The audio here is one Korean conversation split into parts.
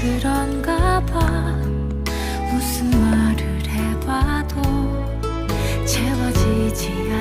그런가 봐. 무슨 말을 해봐도 채워지지 않아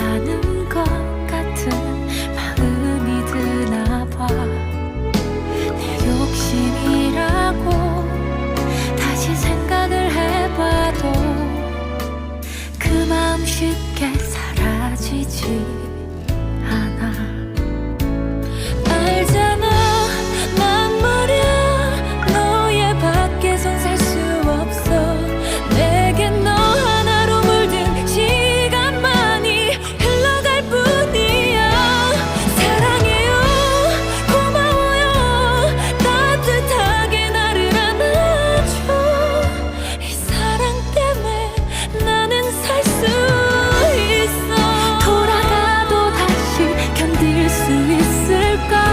God.